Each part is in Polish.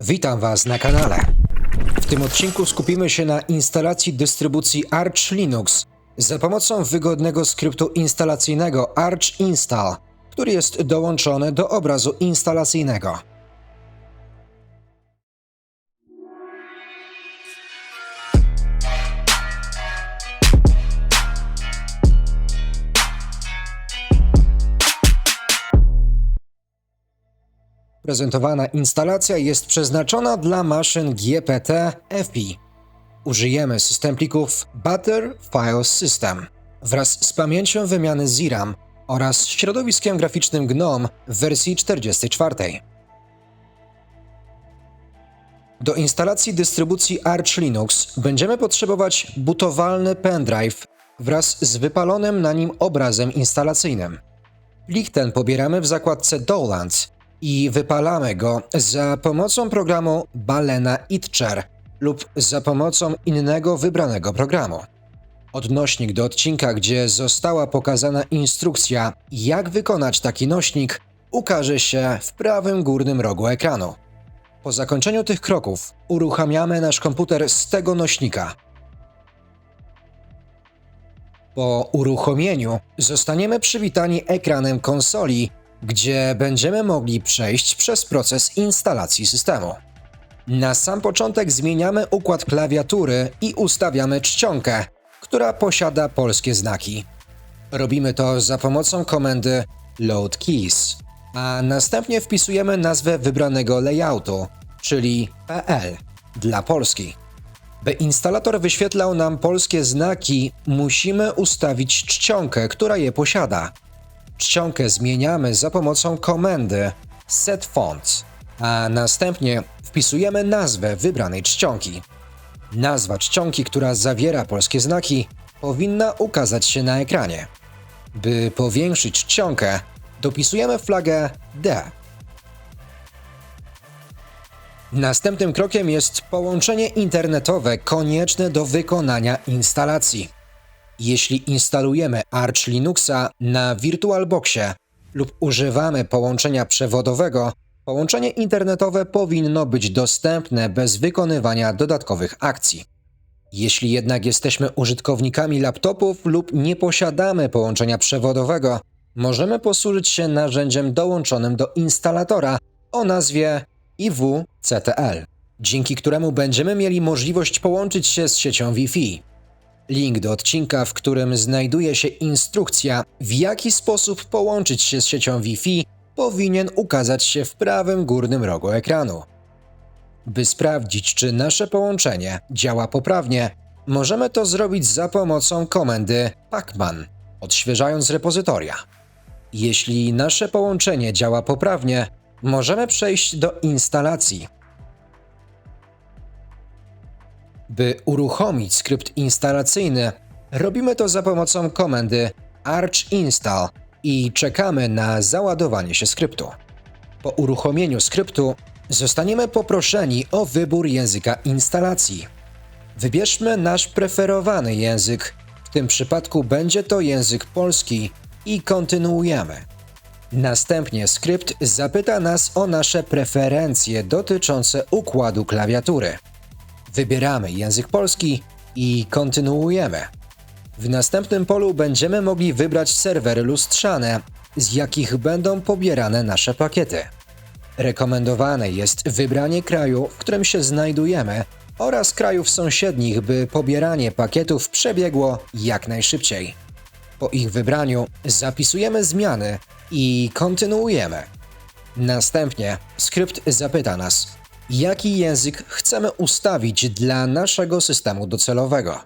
Witam Was na kanale. W tym odcinku skupimy się na instalacji dystrybucji Arch Linux za pomocą wygodnego skryptu instalacyjnego Arch Install, który jest dołączony do obrazu instalacyjnego. Prezentowana instalacja jest przeznaczona dla maszyn GPT FP. Użyjemy system plików Butter File System wraz z pamięcią wymiany ZRAM oraz środowiskiem graficznym GNOME w wersji 44. Do instalacji dystrybucji Arch Linux będziemy potrzebować butowalny pendrive wraz z wypalonym na nim obrazem instalacyjnym. Plik ten pobieramy w zakładce Downloads i wypalamy go za pomocą programu Balena Itcher lub za pomocą innego wybranego programu. Odnośnik do odcinka, gdzie została pokazana instrukcja, jak wykonać taki nośnik, ukaże się w prawym górnym rogu ekranu. Po zakończeniu tych kroków uruchamiamy nasz komputer z tego nośnika. Po uruchomieniu zostaniemy przywitani ekranem konsoli, gdzie będziemy mogli przejść przez proces instalacji systemu. Na sam początek zmieniamy układ klawiatury i ustawiamy czcionkę, która posiada polskie znaki. Robimy to za pomocą komendy load keys, a następnie wpisujemy nazwę wybranego layoutu, czyli PL dla Polski. By instalator wyświetlał nam polskie znaki, musimy ustawić czcionkę, która je posiada. Czcionkę zmieniamy za pomocą komendy set fonts, a następnie wpisujemy nazwę wybranej czcionki. Nazwa czcionki, która zawiera polskie znaki, powinna ukazać się na ekranie. By powiększyć czcionkę, dopisujemy flagę D. Następnym krokiem jest połączenie internetowe konieczne do wykonania instalacji. Jeśli instalujemy Arch Linuxa na VirtualBoxie lub używamy połączenia przewodowego, połączenie internetowe powinno być dostępne bez wykonywania dodatkowych akcji. Jeśli jednak jesteśmy użytkownikami laptopów lub nie posiadamy połączenia przewodowego, możemy posłużyć się narzędziem dołączonym do instalatora o nazwie IWCTL, dzięki któremu będziemy mieli możliwość połączyć się z siecią Wi-Fi. Link do odcinka, w którym znajduje się instrukcja, w jaki sposób połączyć się z siecią Wi-Fi, powinien ukazać się w prawym górnym rogu ekranu. By sprawdzić, czy nasze połączenie działa poprawnie, możemy to zrobić za pomocą komendy pacman, odświeżając repozytoria. Jeśli nasze połączenie działa poprawnie, możemy przejść do instalacji. By uruchomić skrypt instalacyjny, robimy to za pomocą komendy arch install i czekamy na załadowanie się skryptu. Po uruchomieniu skryptu zostaniemy poproszeni o wybór języka instalacji. Wybierzmy nasz preferowany język, w tym przypadku będzie to język polski i kontynuujemy. Następnie skrypt zapyta nas o nasze preferencje dotyczące układu klawiatury. Wybieramy język polski i kontynuujemy. W następnym polu będziemy mogli wybrać serwery lustrzane, z jakich będą pobierane nasze pakiety. Rekomendowane jest wybranie kraju, w którym się znajdujemy oraz krajów sąsiednich, by pobieranie pakietów przebiegło jak najszybciej. Po ich wybraniu zapisujemy zmiany i kontynuujemy. Następnie skrypt zapyta nas, jaki język chcemy ustawić dla naszego systemu docelowego.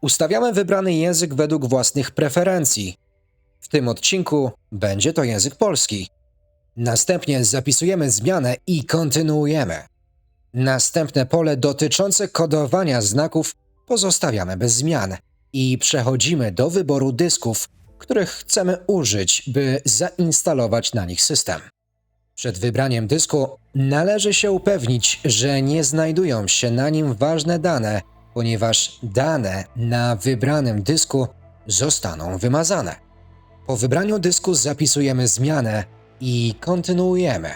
Ustawiamy wybrany język według własnych preferencji. W tym odcinku będzie to język polski. Następnie zapisujemy zmianę i kontynuujemy. Następne pole dotyczące kodowania znaków pozostawiamy bez zmian i przechodzimy do wyboru dysków, których chcemy użyć, by zainstalować na nich system. Przed wybraniem dysku należy się upewnić, że nie znajdują się na nim ważne dane, ponieważ dane na wybranym dysku zostaną wymazane. Po wybraniu dysku zapisujemy zmianę i kontynuujemy.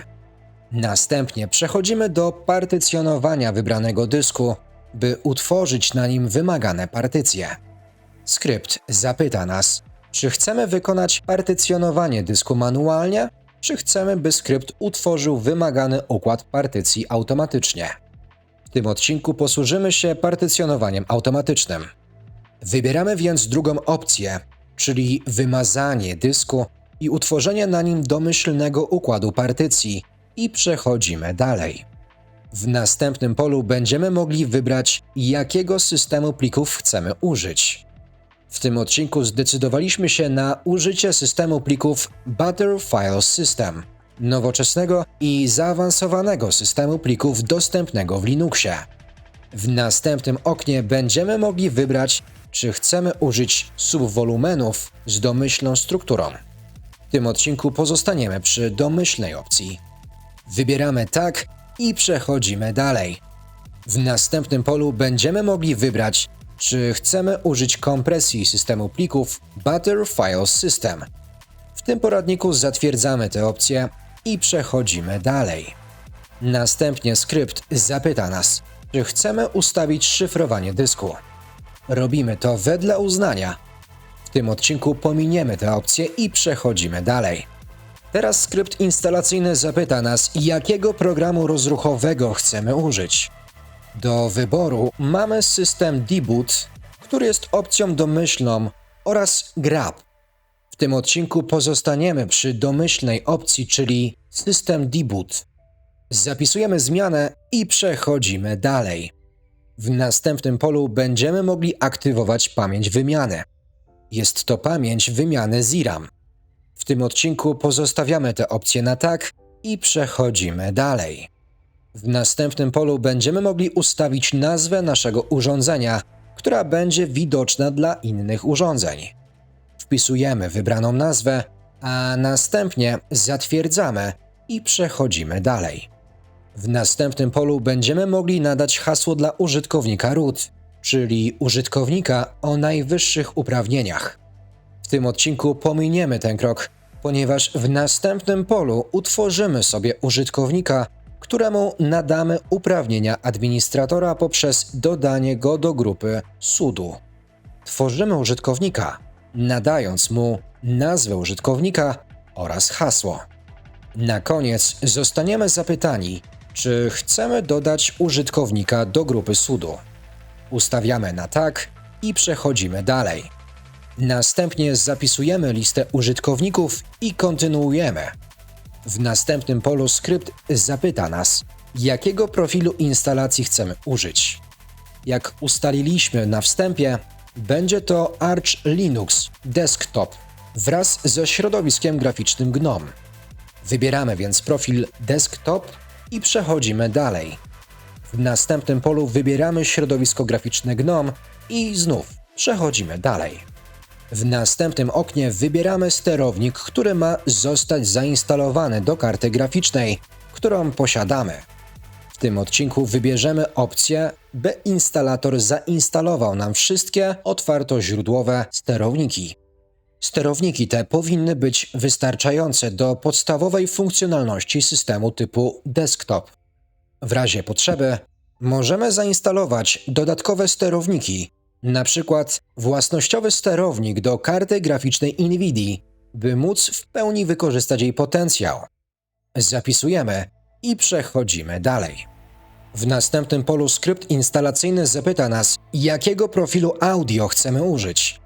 Następnie przechodzimy do partycjonowania wybranego dysku, by utworzyć na nim wymagane partycje. Skrypt zapyta nas, czy chcemy wykonać partycjonowanie dysku manualnie, czy chcemy, by skrypt utworzył wymagany układ partycji automatycznie. W tym odcinku posłużymy się partycjonowaniem automatycznym. Wybieramy więc drugą opcję, czyli wymazanie dysku i utworzenie na nim domyślnego układu partycji i przechodzimy dalej. W następnym polu będziemy mogli wybrać, jakiego systemu plików chcemy użyć. W tym odcinku zdecydowaliśmy się na użycie systemu plików Butter File System, nowoczesnego i zaawansowanego systemu plików dostępnego w Linuxie. W następnym oknie będziemy mogli wybrać, czy chcemy użyć subwolumenów z domyślną strukturą. W tym odcinku pozostaniemy przy domyślnej opcji. Wybieramy tak i przechodzimy dalej. W następnym polu będziemy mogli wybrać, czy chcemy użyć kompresji systemu plików Butter File System. W tym poradniku zatwierdzamy tę opcję i przechodzimy dalej. Następnie skrypt zapyta nas, czy chcemy ustawić szyfrowanie dysku. Robimy to wedle uznania. W tym odcinku pominiemy tę opcję i przechodzimy dalej. Teraz skrypt instalacyjny zapyta nas, jakiego programu rozruchowego chcemy użyć. Do wyboru mamy system deboot, który jest opcją domyślną oraz grab. W tym odcinku pozostaniemy przy domyślnej opcji, czyli system deboot. Zapisujemy zmianę i przechodzimy dalej. W następnym polu będziemy mogli aktywować pamięć wymiany. Jest to pamięć wymiany ZRAM. W tym odcinku pozostawiamy te opcje na tak i przechodzimy dalej. W następnym polu będziemy mogli ustawić nazwę naszego urządzenia, która będzie widoczna dla innych urządzeń. Wpisujemy wybraną nazwę, a następnie zatwierdzamy i przechodzimy dalej. W następnym polu będziemy mogli nadać hasło dla użytkownika root, czyli użytkownika o najwyższych uprawnieniach. W tym odcinku pominiemy ten krok, ponieważ w następnym polu utworzymy sobie użytkownika, któremu nadamy uprawnienia administratora poprzez dodanie go do grupy sudo. Tworzymy użytkownika, nadając mu nazwę użytkownika oraz hasło. Na koniec zostaniemy zapytani, czy chcemy dodać użytkownika do grupy sudo. Ustawiamy na tak i przechodzimy dalej. Następnie zapisujemy listę użytkowników i kontynuujemy. W następnym polu skrypt zapyta nas, jakiego profilu instalacji chcemy użyć. Jak ustaliliśmy na wstępie, będzie to Arch Linux Desktop wraz ze środowiskiem graficznym GNOME. Wybieramy więc profil Desktop i przechodzimy dalej. W następnym polu wybieramy środowisko graficzne GNOME i znów przechodzimy dalej. W następnym oknie wybieramy sterownik, który ma zostać zainstalowany do karty graficznej, którą posiadamy. W tym odcinku wybierzemy opcję, by instalator zainstalował nam wszystkie otwartoźródłowe sterowniki. Sterowniki te powinny być wystarczające do podstawowej funkcjonalności systemu typu desktop. W razie potrzeby możemy zainstalować dodatkowe sterowniki, na przykład własnościowy sterownik do karty graficznej NVIDIA, by móc w pełni wykorzystać jej potencjał. Zapisujemy i przechodzimy dalej. W następnym polu skrypt instalacyjny zapyta nas, jakiego profilu audio chcemy użyć.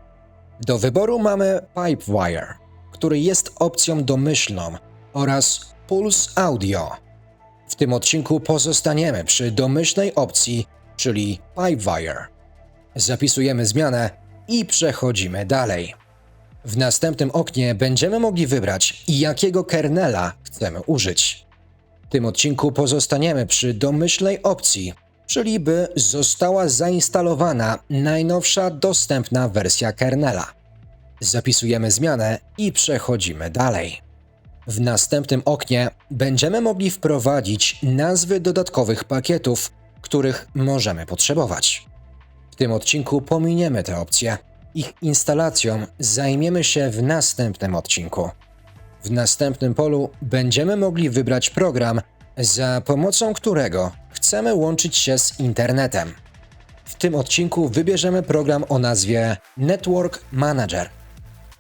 Do wyboru mamy Pipewire, który jest opcją domyślną, oraz Pulse Audio. W tym odcinku pozostaniemy przy domyślnej opcji, czyli Pipewire. Zapisujemy zmianę i przechodzimy dalej. W następnym oknie będziemy mogli wybrać, jakiego kernela chcemy użyć. W tym odcinku pozostaniemy przy domyślnej opcji, czyli by została zainstalowana najnowsza dostępna wersja kernela. Zapisujemy zmianę i przechodzimy dalej. W następnym oknie będziemy mogli wprowadzić nazwy dodatkowych pakietów, których możemy potrzebować. W tym odcinku pominiemy te opcje. Ich instalacją zajmiemy się w następnym odcinku. W następnym polu będziemy mogli wybrać program, za pomocą którego chcemy łączyć się z internetem. W tym odcinku wybierzemy program o nazwie Network Manager.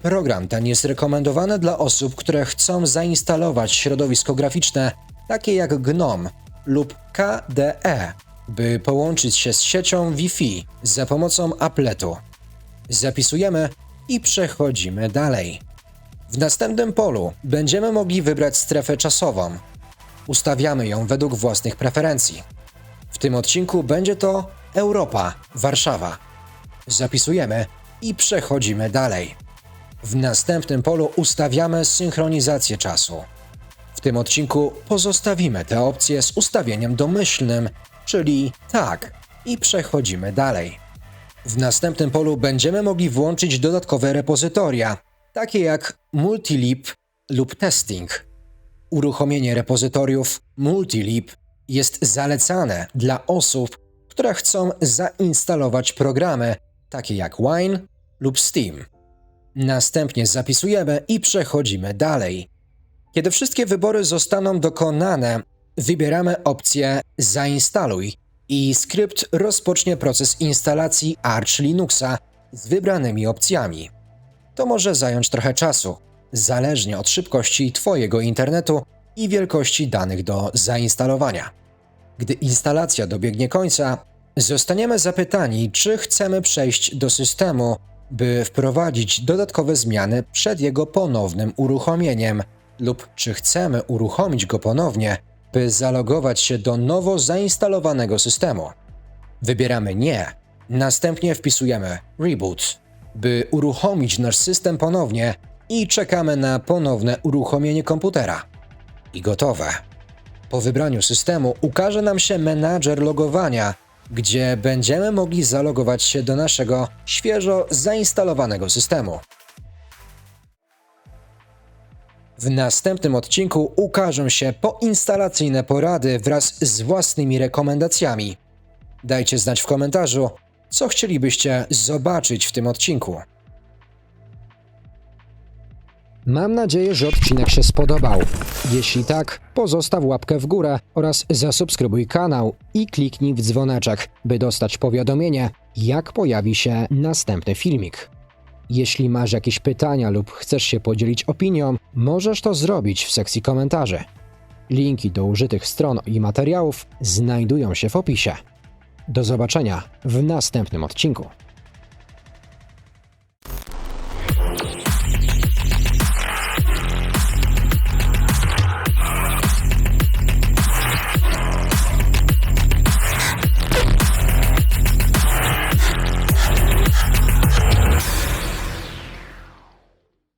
Program ten jest rekomendowany dla osób, które chcą zainstalować środowisko graficzne takie jak GNOME lub KDE, by połączyć się z siecią Wi-Fi za pomocą appletu. Zapisujemy i przechodzimy dalej. W następnym polu będziemy mogli wybrać strefę czasową. Ustawiamy ją według własnych preferencji. W tym odcinku będzie to Europa, Warszawa. Zapisujemy i przechodzimy dalej. W następnym polu ustawiamy synchronizację czasu. W tym odcinku pozostawimy tę opcję z ustawieniem domyślnym, czyli tak, i przechodzimy dalej. W następnym polu będziemy mogli włączyć dodatkowe repozytoria, takie jak Multilib lub Testing. Uruchomienie repozytoriów Multilib jest zalecane dla osób, które chcą zainstalować programy takie jak Wine lub Steam. Następnie zapisujemy i przechodzimy dalej. Kiedy wszystkie wybory zostaną dokonane, wybieramy opcję Zainstaluj i skrypt rozpocznie proces instalacji Arch Linuxa z wybranymi opcjami. To może zająć trochę czasu, zależnie od szybkości Twojego internetu i wielkości danych do zainstalowania. Gdy instalacja dobiegnie końca, zostaniemy zapytani, czy chcemy przejść do systemu, by wprowadzić dodatkowe zmiany przed jego ponownym uruchomieniem, lub czy chcemy uruchomić go ponownie, by zalogować się do nowo zainstalowanego systemu. Wybieramy nie, następnie wpisujemy reboot, by uruchomić nasz system ponownie i czekamy na ponowne uruchomienie komputera. I gotowe. Po wybraniu systemu ukaże nam się menadżer logowania, gdzie będziemy mogli zalogować się do naszego świeżo zainstalowanego systemu. W następnym odcinku ukażą się poinstalacyjne porady wraz z własnymi rekomendacjami. Dajcie znać w komentarzu, co chcielibyście zobaczyć w tym odcinku. Mam nadzieję, że odcinek się spodobał. Jeśli tak, pozostaw łapkę w górę oraz zasubskrybuj kanał i kliknij w dzwoneczek, by dostać powiadomienie, jak pojawi się następny filmik. Jeśli masz jakieś pytania lub chcesz się podzielić opinią, możesz to zrobić w sekcji komentarzy. Linki do użytych stron i materiałów znajdują się w opisie. Do zobaczenia w następnym odcinku.